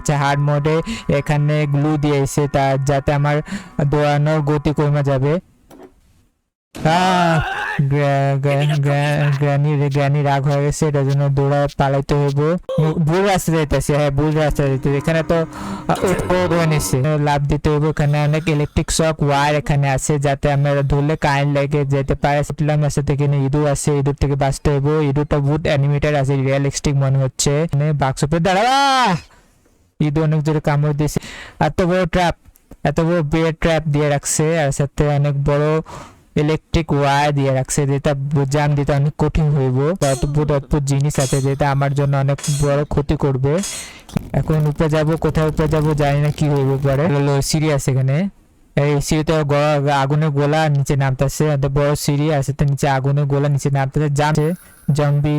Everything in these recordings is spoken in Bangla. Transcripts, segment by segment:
আচ্ছা হার্ড মোডে এখানে গ্লু দিয়েছে তা যাতে আমার দৌড়ানোর গতি কমে যাবে। গ্রানি গ্রানি রাগ হয়ে গেছে এটার জন্য দৌড়া পালাইতে হইব। ভুল রাস্তা যেতেছে হ্যাঁ ভুল রাস্তা যেতে এখানে তো লাভ দিতে হইব। এখানে অনেক ইলেকট্রিক শক ওয়ার এখানে আছে যাতে আমরা ধরলে কারেন্ট লেগে যেতে পারে। সেটলাম আছে থেকে ইঁদুর আছে ইঁদুর থেকে বাঁচতে হইব। ইঁদুরটা বহুত অ্যানিমেটেড আছে রিয়েলিস্টিক মনে হচ্ছে। বাক্স পে দাঁড়া! ইঁদুর অনেক জোরে কামড় দিয়েছে। এত বড় ট্র্যাপ এত বড় বেড ট্র্যাপ দিয়ে রাখছে, আর সাথে অনেক বড় ইলেকট্রিক ওয়্যার দিয়ে রাখছে, যেটা জাম দিতে অনেক কঠিন হইব। অদ্ভুত জিনিস আছে যেটা আমার জন্য অনেক বড় ক্ষতি করবে। এখন উপরে যাব, কোথায় উপরে যাব জানি না কি হইব পরে। সিঁড়ি আছে এখানে। এই সিঁড়িতে আগুনের গোলা নিচে নামতেছে বড় সিঁড়ি আছে নিচে আগুনের গোলা নিচে নামতেছে। জামছে জম্বি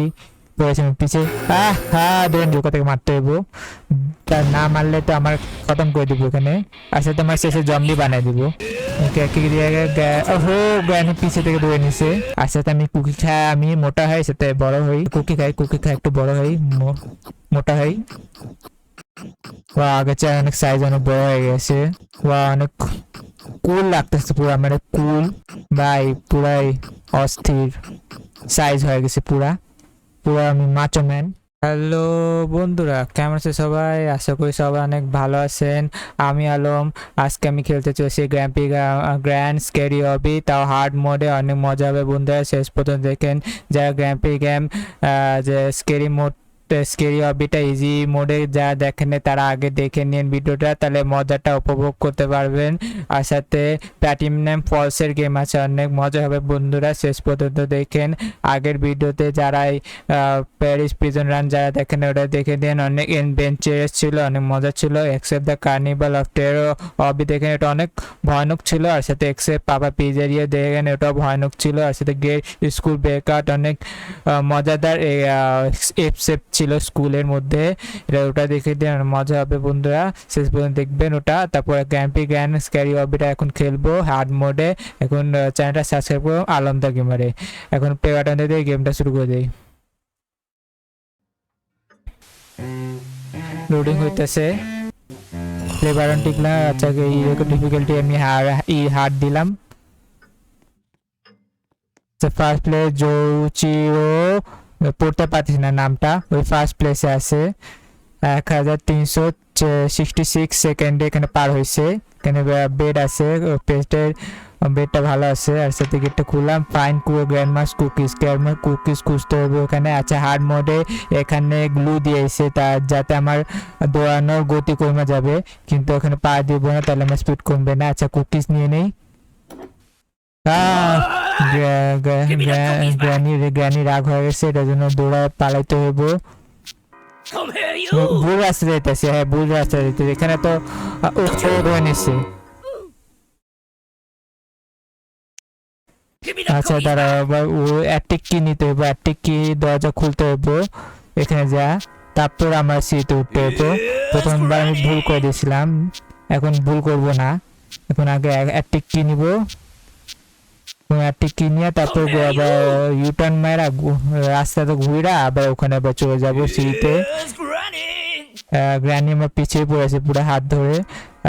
পড়েছে আমার পিছে আহ হ্যাঁ ধরেন ঢোকা থেকে মারতে হইব। তার না মারলে তো আমার খতম করে দিব এখানে। আচ্ছা তোমার শেষে জম্বি বানাই দিব। ওকে কি দিয়ে ওহো গ্রানি পিছে থেকে দৌড়ে নিছে। আচ্ছা তো আমি কুকি খাই আমি মোটা হই, সাথে বড় হই। কুকি খাই কুকি খাই, একটু বড় হই মোটা হই। আগে চেয়ে অনেক সাইজ অনেক বড় হয়ে গেছে। ওয়া অনেক কুল লাগতেছে পুরা মানে কুল ভাই, পুরাই অস্থির সাইজ হয়ে গেছে পুরা। পুরা আমি মাচো ম্যান হ্যালো বন্ধুরা, কেমন আছে সবাই? আশা করি সবাই অনেক ভালো আছেন। আমি আলম। আজকে আমি খেলতে চলেছি গ্র্যাম্পি গ্র্যান্ড স্কেরি হবি তাও হার্ড মোডে অনেক মজা হবে বন্ধুরা। শেষ পর্যন্ত দেখেন যারা গ্র্যাম্পি গেম যে স্কেরি মোড স্কেরি হবিটা ইজি মোডে যারা দেখেন তারা আগে দেখে নিন ভিডিওটা, তাহলে মজাটা উপভোগ করতে পারবেন। আর সাথে প্ল্যাটিনাম ফলসের গেম আছে, অনেক মজা হবে। বন্ধুরা, শেষ পর্যন্ত দেখেন। আগের ভিডিওতে যারা প্যারিস প্রিজন রান যারা দেখেন ওটা দেখে দেন অনেক এনভেঞ্চারাস ছিল, অনেক মজা ছিল। Except the carnival of terror হবি দেখেন এটা অনেক ভয়ানক ছিল। আর সাথে এক্সেপ্ট পাপা পিজারিয়া দেখেন ওটাও ভয়ানক ছিল। আর সাথে গ্রেট স্কুল ব্রেকআউট অনেক মজাদার এপসেপ ছিল স্কুলের মধ্যে। এটা ওটা দেখে দেন, মজা হবে বন্ধুরা। শেষ পর্যন্ত দেখবেন ওটা। তারপরে গ্যাম্পি গ্যান স্ক্যারি হবিটা এখন খেলব হার্ড মোডে এখন চ্যানেলটা সাবস্ক্রাইব করব আলমদা গেমারে এখন পে বাটন দিয়ে গেমটা শুরু করে দেই। লোডিং হইতেছে। প্লে বাটন টিকলাম আচ্ছা এই ডিফিকাল্টি আমি ই হার্ড দিলাম। ফার্স্ট প্লেস জৌচিও পড়তে পারছি না নামটা। ওই ফার্স্ট প্লেসে আছে। এক হাজার তিনশো সিক্সটি সিক্স সেকেন্ডে এখানে পার হয়েছে এখানে বেড আছে। পেস্টের বেডটা ভালো আছে। আর সাথে গেটটা খুললাম। ফাইন কুয়ো grandma's cookies grandma's cookies খুঁজতে হবে ওখানে। আছে হার্ড মোডে এখানে গ্লু দিয়েছে তা যাতে আমার দৌড়ানোর গতি কমে যাবে। কিন্তু ওখানে পা দিব না তাহলে আমার স্পিড কমবে না। আচ্ছা কুকিজ নিয়ে নেই। আহ, গ্রানি গ্রানি রাগ হয়ে গেছে এটার জন্য দৌড়া পালাইতে হইব! ভুল রাস্তা যেতেছে হ্যাঁ ভুল রাস্তা যেতেছে এখানে তো নিচ্ছে Give আচ্ছা দাঁড়া আবার ও অ্যাটিক কি নিতে হইব অ্যাটিক কি দরজা খুলতে হইব এখানে যা তারপর আমার সিটে উঠতে হইব প্রথমবার আমি ভুল করে দিয়েছিলাম এখন ভুল করব না এখন আগে অ্যাটিক কি নিব অ্যাটিক কি নিয়ে তারপর আবার ইউটার্ন মারা রাস্তাতে ঘুরে আবার ওখানে আবার চলে যাব সিঁড়িতে! গ্রানি আমার পিছিয়ে পড়েছে পুরো হাত ধরে।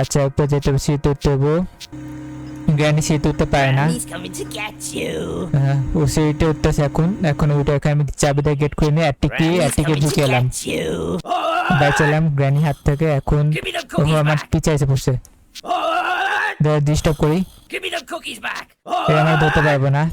আচ্ছা উপরে যেতে হবে সিট উঠতে হব। গ্রানি সিট উঠতে পারে না। ও সিঁড়িতে উঠতেছে এখন। এখন ওইটা এখানে আমি চাবিটা গেট করে নিয়ে অ্যাটিকে অ্যাটিকে ঢুকে এলাম. বাঁচালাম গ্রানি হাত থেকে। এখন আমার back. পিছে এসে পড়ছে। ডিস্টার্ব করি। Give me the cookies back. এটা আমি ধরতে পারব না।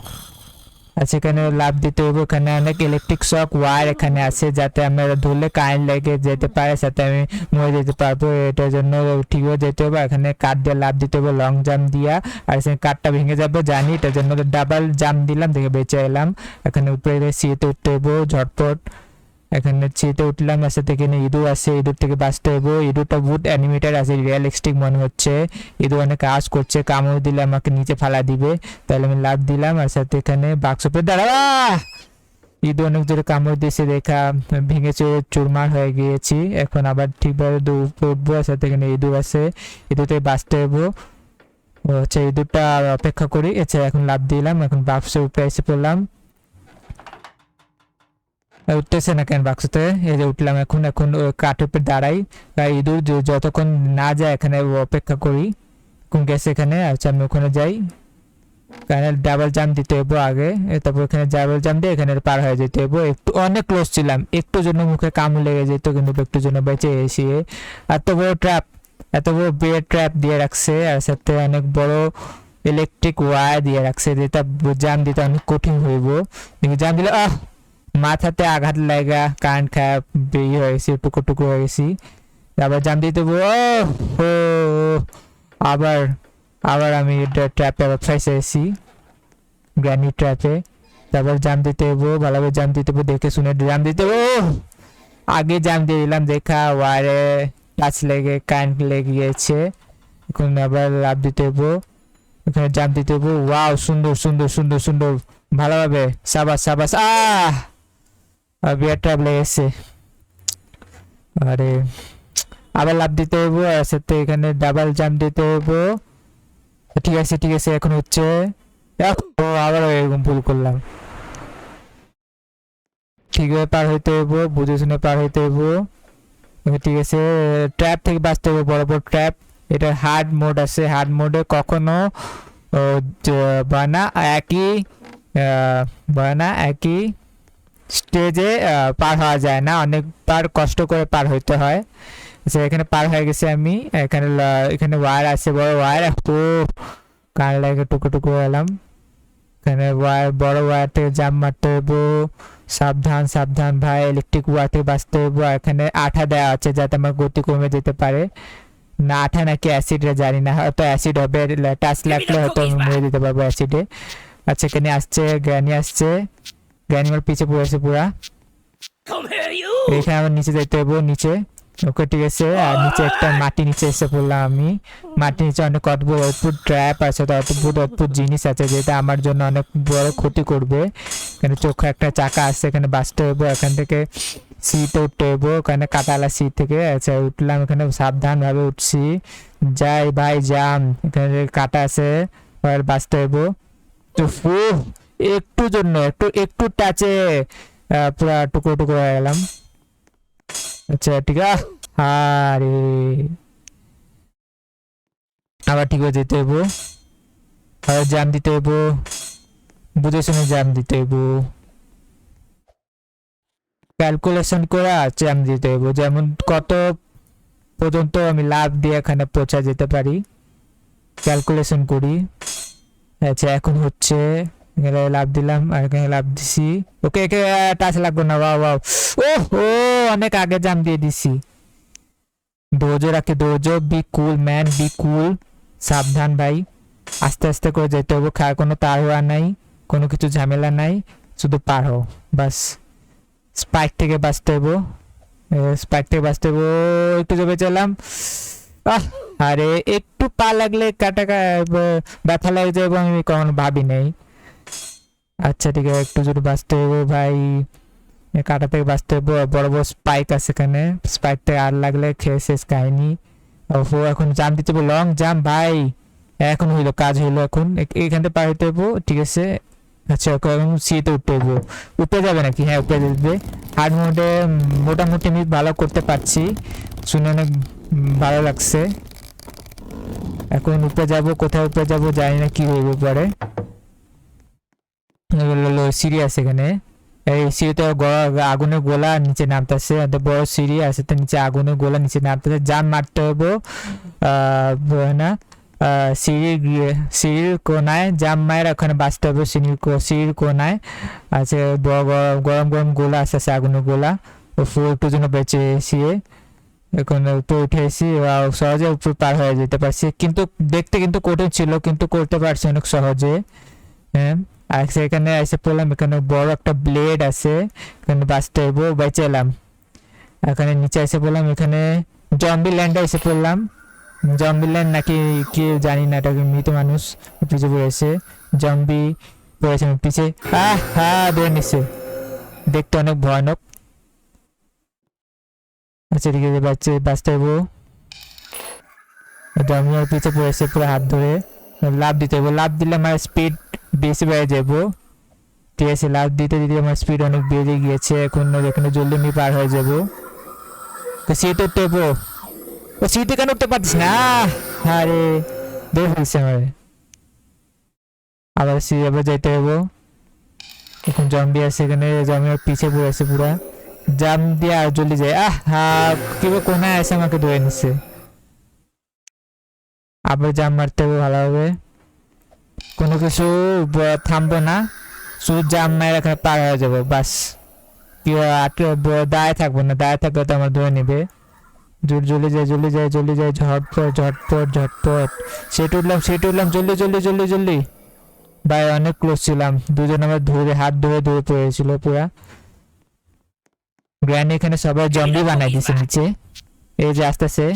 আচ্ছা এখানে লাভ দিতে হবে। এখানে অনেক ইলেকট্রিক শক ওয়্যার এখানে আছে যাতে আমরা ধরলে কারেন্ট লেগে যেতে পারে সাথে আমি মরে যেতে পারব। এটার জন্য ঠিকও যেতে হবে। এখানে কাঠ দিয়ে লাভ দিতে হবে লং জাম্প দিয়া। আর সে কাঠটা ভেঙে যাবে জানি। এটার জন্য ডাবল জাম্প দিলাম দেখে বেঁচে এলাম। এখানে উপরে সিঁড়িতে উঠতে হইব ঝটপট। এখানে সিঁড়িতে উঠলাম সাথে এখানে ইঁদুর আছে, ইঁদুর থেকে বাঁচতে হইব ইঁদুরটা বহুত অ্যানিমেটেড আছে রিয়েলিস্টিক মনে হচ্ছে। ইঁদুর অনেক কাজ করছে, কামড় দিলে আমাকে নিচে ফালা দিবে। তাহলে আমি লাভ দিলাম আর সাথে এখানে বাক্স পে দাঁড়া! ইঁদুর অনেক জোরে কামড় দিয়েছে, দেখা, ভেঙে চুরে, চুরমার হয়ে গিয়েছি। এখন আবার ঠিকভাবে উঠবো, আর সাথে এখানে ইঁদুর আছে। ইঁদুর থেকে বাঁচতে হইব ও আচ্ছা ইঁদুরটা অপেক্ষা করি। আচ্ছা এখন লাভ দিলাম, এখন বাক্সের উপরে এসে পড়লাম। উঠতেছে না কেন বাক্সতে এই যে উঠলাম এখন এখন কাঠের উপর দাঁড়াই। বা ইঁদুর যতক্ষণ না যায় এখানে অপেক্ষা করি। কোন গেছে এখানে? আচ্ছা আমি ওখানে যাই। কারণ ডাবল জাম্প দিতে হইব আগে। তারপর এখানে ডাবল জাম্প দিয়ে এখানে পার হয়ে যেতে হইব। একটু, অনেক ক্লোজ ছিলাম। একটু জন্য মুখে কামড় লেগে যেত, কিন্তু একটু জন্য বেঁচে এসে। এত বড় ট্র্যাপ এত বড় বেড ট্র্যাপ দিয়ে রাখছে। আর সাথে অনেক বড় ইলেকট্রিক ওয়ার দিয়ে রাখছে। যেটা জাম দিতে অনেক কঠিন হইব। জাম দিলে, আহ! মাথাতে আঘাত লাগা কারেন্ট খায় বেরিয়ে হয়ে গেছি টুকরো টুকরো হয়ে গেছি আবার জাম দিতে ও আবার আবার আমি ট্র্যাপে আবার ফাইসে এসেছি গ্র্যানি ট্র্যাপে তারপর জাম দিতে হইব ভালোভাবে জাম দিতে হইব দেখে শুনে জাম দিতে ওহ! আগে জাম দিয়ে দিলাম, দেখা ওয়ারে টাচ লেগে কারেন্ট লেগে এখন আবার লাভ দিতে হইব এখানে জাম দিতে হইব ওয়াও সুন্দর সুন্দর সুন্দর সুন্দর, ভালোভাবে, সাবাস সাবাস, আহ! বিয়ার ট্র্যাপ লেগেছে। আরে, আবার লাভ দিতে হইব, আর সাথে এখানে ডাবল জাম্প দিতে হইব। ঠিক আছে ঠিক আছে, এখন হচ্ছে আবার এরকম ভুল করলাম। ঠিকভাবে পার হইতে হইব, বুঝে শুনে পার হইতে হইব। ঠিক আছে ট্র্যাপ থেকে বাঁচতে হবে বড় বড় ট্র্যাপ এটা হার্ড মোড আছে হার্ড মোডে কখনো বানা একই বানা একই স্টেজে পার হওয়া যায় না। অনেকবার কষ্ট করে পার হইতে হয়। আচ্ছা এখানে পার হয়ে গেছে আমি। এখানে এখানে ওয়্যার আছে বড় ওয়্যার ও কান লাগে টুকু টুকু এলাম এখানে ওয়্যার বড় ওয়্যার থেকে জাম মারতে হইব। সাবধান সাবধান ভাই ইলেকট্রিক ওয়্যার থেকে বাঁচতে হইব। এখানে আঠা দেওয়া আছে যাতে আমার গতি কমে যেতে পারে। না আঠা নাকি অ্যাসিড জানি না। হয়তো অ্যাসিড হবে। টাচ লাগলে হয়তো আমি মরে দিতে পারব অ্যাসিডে আচ্ছা এখানে আসছে জ্ঞানী আসছে। আমার পিছে পড়েছে পুরা। Come এখানে আমার নিচে যাইতে হইব নিচে। ওকে ঠিক আছে। আর নিচে একটা মাটি নিচে এসে পড়লাম আমি। মাটি নিচে অনেক অদ্ভুত অদ্ভুত ট্র্যাপ আছে তো অদ্ভুত অদ্ভুত জিনিস আছে যেটা আমার জন্য অনেক বড় ক্ষতি করবে। এখানে চোখে একটা চাকা আছে এখানে বাঁচতে হইব এখান থেকে সিটে উঠতে হইব ওখানে কাটালা সিট থেকে। আচ্ছা উঠলাম এখানে সাবধানভাবে উঠছি। যাই ভাই যাম। এখানে কাটা আছে বাঁচতে হইব। তো একটু জন্য, একটু একটু টাচে পুরা টুকরো টুকরো হয়ে গেলাম। আচ্ছা ঠিক আছে। আরে। আবার ঠিক হয়ে যেতে হইব। আবার জাম দিতে হইব। বুঝে শুনে জাম দিতে হইব। ক্যালকুলেশন করে জাম দিতে হইব। যেমন কত পর্যন্ত আমি লাভ দিয়ে এখানে পৌঁছা যেতে পারি। ক্যালকুলেশন করি। আচ্ছা এখন হচ্ছে এখানে লাভ দিলাম, আর এখানে লাভ দিছি। ওকে, একে টাচ লাগবে না, ওয়াও ওয়াও। ও ও, অনেক আগে জাম দিয়ে দিছি। দোজো রাখে dojo be cool man be cool সাবধান ভাই, আস্তে আস্তে করে যেতে হবে খায় কোনো হওয়া নাই, কোনো কিছু ঝামেলা নাই, শুধু পার হও, বাস। স্পাইক থেকে বাঁচতে হব। স্পাইক থেকে বাঁচতে হব, একটু জমে চলাম। আরে, একটু পা লাগলে কাটা ব্যথা লাগে যাবে আমি কখনো ভাবি নাই। আচ্ছা ঠিক আছে একটু যদি বাঁচতে হবে ভাই। কাটা থেকে বাঁচতে হবে, বড় বড় স্পাইক আছে এখানে। স্পাইক থেকে আর লাগলে খেয়ে শেষ কাহিনি। ওহো এখন জাম দিতে হবে লং জাম ভাই। এখন হইল, কাজ হইল এখন। এখান থেকে পার হইতে হইব ঠিক আছে? আচ্ছা এখন সিতে উঠতে হইব উঠে যাবে নাকি? হ্যাঁ উঠে যাবে। হার্ড মোডে মোটামুটি আমি ভালো করতে পারছি। শুনে অনেক ভালো লাগছে। এখন উপরে যাব, কোথায় উপরে যাব, জানি না কি হইব পরে। সিঁড়ি আছে এখানে। এই সিঁড়িতে আগুনের গোলা নিচে নামতেছে। বড় সিঁড়ি আছে তো নিচে আগুনের গোলা নিচে নামতেছে। জাম মারতে হব না সিঁড়ির সিঁড়ির কোনায় জাম মায়ের ওখানে বাঁচতে হবে, সিঁড়ির সিঁড়ির কোনায়। আছে গরম গরম গোলা আছে আছে আগুনের গোলা। একটু জন্য বেঁচে এসিয়ে এখন উপরে উঠে এসি সহজে উপর পার হয়ে যেতে পারছি। কিন্তু দেখতে কিন্তু কঠিন ছিল, কিন্তু করতে পারছি অনেক সহজে। হ্যাঁ? আর সেখানে এসে পড়লাম, এখানে বড় একটা ব্লেড আছে, এখানে বাঁচতে হইব বেঁচে এলাম এখানে নিচে এসে পড়লাম, এখানে জম্বি ল্যান্ডে এসে পড়লাম। জম্বি ল্যান্ড নাকি কি জানি না এটাকে মৃত মানুষ? পিছে পড়েছে জম্বি পড়েছে পিছে। আহ হ্যাঁ ধরে নিচ্ছে দেখতে অনেক ভয়ানক। আচ্ছা ঠিক আছে বাঁচতে হইব জম্বি আমার পিছে পড়েছে, পুরো হাত ধরে। লাভ দিতে হবে লাভ দিলে আমার স্পিড বেশি বেড়ে যাব ঠিক আছে লাভ দিতে দিতে আমার স্পিড অনেক বেড়ে গিয়েছে। এখন এখানে জলদি আমি পার হয়ে যাব। সিট উঠতে ও সিটে কেন উঠতে পারছিস না? আহ, আরে দৌড় ফেলছে আমার। আবার সি আবার যাইতে হব এখন জম্বি আছে এখানে জম্বি আমার পিছে পড়ে আছে পুরা। জাম দিয়ে আর জলদি যায় আহ হা কেউ কোনায় এসে আমাকে ধরে নিচ্ছে আবার জাম মারতে হবে ভালোভাবে কোনো কিছু থামবো না। শুধু জাম মায়ের এখানে পার হয়ে যাব, বাস। কেউ আটকে ব- দাঁড়ায় থাকব না, দাঁড়ায় থাকলে তো আমার ধরে নেবে। জল জলে যায় জলে যায় জলে যায় ঝটপট ঝটপট ঝটপট। সেট উঠলাম সেট উঠলাম, জলদি জলদি জলদি জলদি। ভাই, অনেক ক্লোজ ছিলাম। দুজন আমার ধরে, হাত ধরে ধরে পড়েছিল পুরা। গ্র্যান্ড এখানে সবাই জম্বি বানাই দিয়েছে নিচে। এই যে আসতেছে।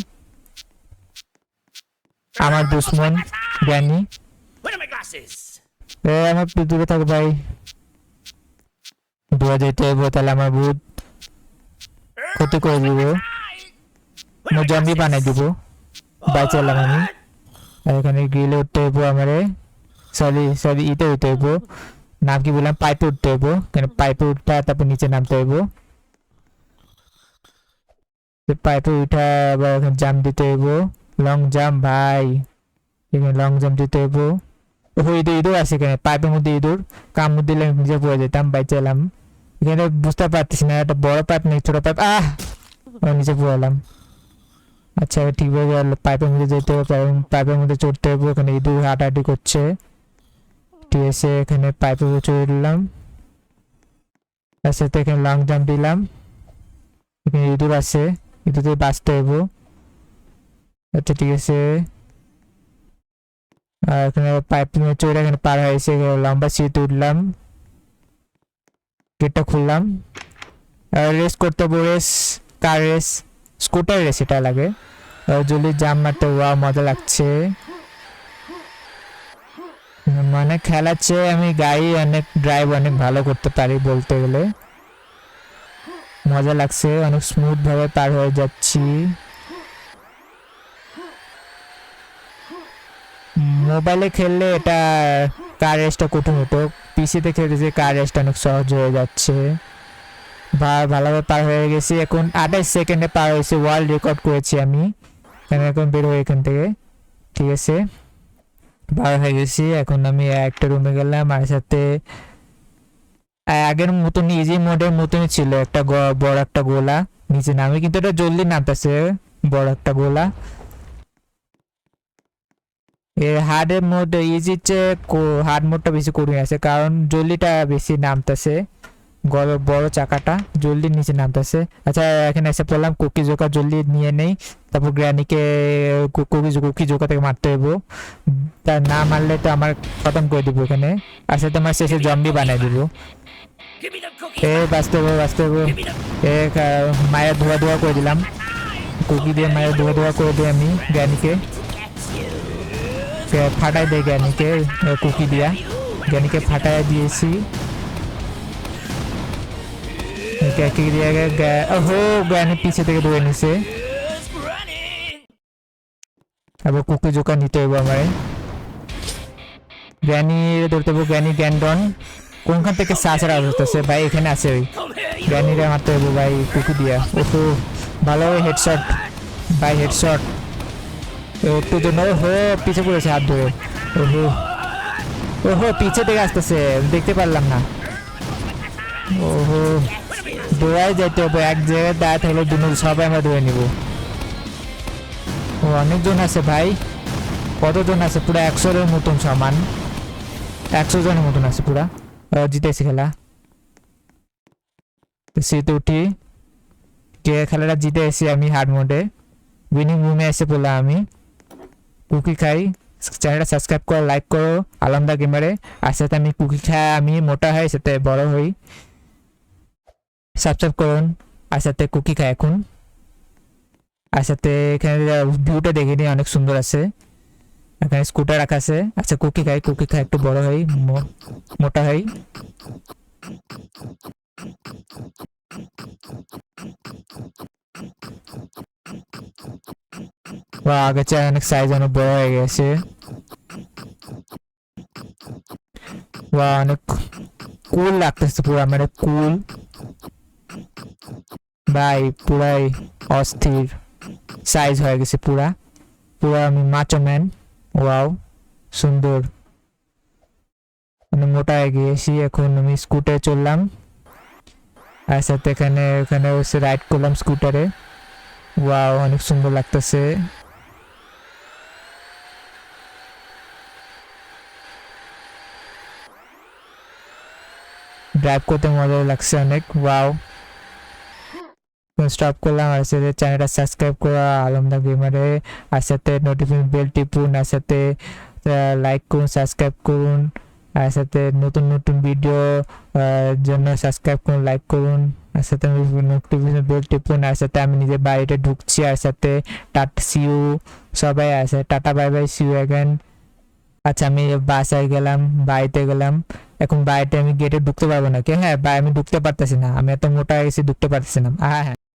আমার দুশ্মন? এ আমার দূরে থাক ভাই। দূরে যেতে হইব তাহলে আমার ভূত ক্ষতি করে দিব। জম্বি বানাই দিব। বাঁচালাম আমি। আর এখানে গ্রিলে উঠতে হইব আমারে। সরি সরি ইতে উঠতে হইব নাম কি বললাম? পাইপে উঠতে হইব কেন পাইপে উঠটা তারপর নিচে নামতে হইব পাইপে উঠা আবার জাম্প দিতে হইব লং জাম্প ভাই এখানে লং জাম্প দিতে হইব ওহো ইঁদুর ইঁদুর আছে এখানে পাইপের মধ্যে ইঁদুর কামড় দিলে নিচে পড়ে যেতাম বাইচালাম এখানে বুঝতে পারতেছি না একটা বড় পাইপ নেই ছোট পাইপ আহ নিচে পড়লাম আচ্ছা ঠিকভাবে পাইপের মধ্যে যেতে হবে পাইপের- মধ্যে চড়তে হবে ওখানে ইঁদুর হাঁটাহাঁটি করছে ঠিক আছে এখানে পাইপের উপর চড়ে দিলাম তার সাথে এখানে লং জাম্প দিলাম এখানে ইঁদুর আছে ইঁদুর থেকে বাঁচতে হইব আচ্ছা ঠিক আছে। আর এখানে পাইপ চড়ে এখানে পার হয়েছে লম্বা সিট উঠলাম। গেটটা খুললাম। রেস করতে হবে race car race scooter race এটা লাগে। আর জলদি জাম মারতে ওয়া মজা লাগছে। মানে খেলার চেয়ে আমি গাড়ি অনেক ড্রাইভ অনেক ভালো করতে পারি বলতে গেলে। মজা লাগছে, অনেক স্মুথ ভাবে পার হয়ে যাচ্ছি। মোবাইলে খেললে এটা কার রেসটা কঠিন হতো। পিসিতে খেলতেছে কার রেসটা অনেক সহজ হয়ে যাচ্ছে। বা ভালোভাবে পার হয়ে গেছি। এখন আঠাশ সেকেন্ডে পার হয়েছে। ওয়ার্ল্ড রেকর্ড করেছি আমি। আমি এখন বের হই এখান থেকে। ঠিক আছে? পার হয়ে গেছি। এখন আমি একটা রুমে গেলাম। আর সাথে আগের মতন ইজি মোডের মতনই ছিল। একটা বড় একটা গোলা। নিচে নামে কিন্তু এটা জলদি নামতেছে। বড় একটা গোলা। এর হার্ডের মধ্যে ইজির চেয়ে হার্ড মোডটা বেশি কঠিন আছে, কারণ জলদিটা বেশি নামতেছে। বড় বড় চাকাটা জলদি নিচে নামতেছে। আচ্ছা এখানে এসে পড়লাম, কুকি জোকা জলদি নিয়ে নেই। তারপর গ্র্যানিকে কুকি কুকি জোকা থেকে মারতে হইব। তা না মারলে তো আমার খতম করে দিব এখানে। আর তোমার শেষে জম্বি বানিয়ে দিব. এ, বাঁচতে হব বাঁচতে হব এ মায়ের ধোয়া ধোয়া করে দিলাম। কুকি দিয়ে মায়ের ধোয়া ধোয়া করে দিই আমি জ্ঞানীকে কে ফাটাই দেয় জ্ঞানীকে কুকি দিয়া। জ্ঞানীকে ফাটাই দিয়েছি। কি দিয়ে গে- জ্ঞানী পিছে থেকে ধরে নিছে। আবার কুকি জোকা নিতে হইব আমার জ্ঞানী ধরতে হব জ্ঞানী জ্ঞানডন কোনখান থেকে শ্বাসের আওয়াজ ভাই, এখানে আছে ওই। জ্ঞানীরা মারতে হইব, ভাই, কুকি দিয়া। ওহো, ভালো হেডশট ভাই হেডশট একটু জন্য ওহো, পিছে পড়েছে হাত ধরে। ওহো ওহো, পিছে থেকে আসতেছে, দেখতে পারলাম না। ওহো, দৌড়ায় যাইতে হবে, এক জায়গায় দাঁড়ায় থাকলে দুনো, সবাই আমরা ধরে নিব। ও, অনেকজন আছে ভাই, কতজন আছে? পুরো একশোর মতন সমান। একশো জনের মতন আছে পুরা। জিতেছি খেলা। সিতে উঠি। কে খেলাটা জিতে এসেছি আমি হার্ড মোডে উইনিং রুমে এসে পড়লাম আমি। কুকি খাই। চ্যানেলটা সাবস্ক্রাইব করো, লাইক করো, আলমদা গেমারে আর সাথে আমি কুকি খাই, আমি মোটা হই, সাথে বড় হই। সাবস্ক্রাইব করুন, আর সাথে কুকি খাই এখন। আর সাথে এখানে ভিউটা দেখে নিই অনেক সুন্দর আছে। এখানে স্কুটার রাখা আছে। আচ্ছা কুকি খাই কুকি খাই, একটু বড় হই মোটা হই। বা আগে চেয়ে অনেক সাইজ অনেক বড় হয়ে গেছে। বা অনেক কুল লাগতেছে পুরা মানে কুল ভাই, পুরাই অস্থির সাইজ হয়ে গেছে পুরা। পুরা আমি মাচো ম্যান ওয়াও সুন্দর। মানে মোটা গিয়েছি, এখন আমি স্কুটারে চললাম। আর সাথে এখানে এখানে রাইড করলাম স্কুটারে ওয়াও অনেক সুন্দর লাগতেছে। ড্রাইভ করতে মজা লাগছে অনেক ওয়াও স্টপ করলাম, আর সাথে চ্যানেলটা সাবস্ক্রাইব করা, আলমদা গেমারে আর সাথে নোটিফিকেশন বেল টিপুন, আর সাথে লাইক করুন সাবস্ক্রাইব করুন। আর সাথে নতুন নতুন ভিডিও জন্য সাবস্ক্রাইব করুন লাইক করুন। আর সাথে নোটিফিকেশন বেল টিপুন। আর সাথে আমি নিজের বাড়িতে ঢুকছি। আর সাথে টাটা সিউ সবাই আছে tata bye bye see you again আচ্ছা আমি বাসায় গেলাম, বাড়িতে গেলাম। এখন বাড়িতে আমি গেটে ঢুকতে পারব না কি হ্যাঁ আমি ঢুকতে পারতেছি না। আমি এত মোটা হয়ে গেছি, ঢুকতে পারতেছি না। হ্যাঁ হ্যাঁ।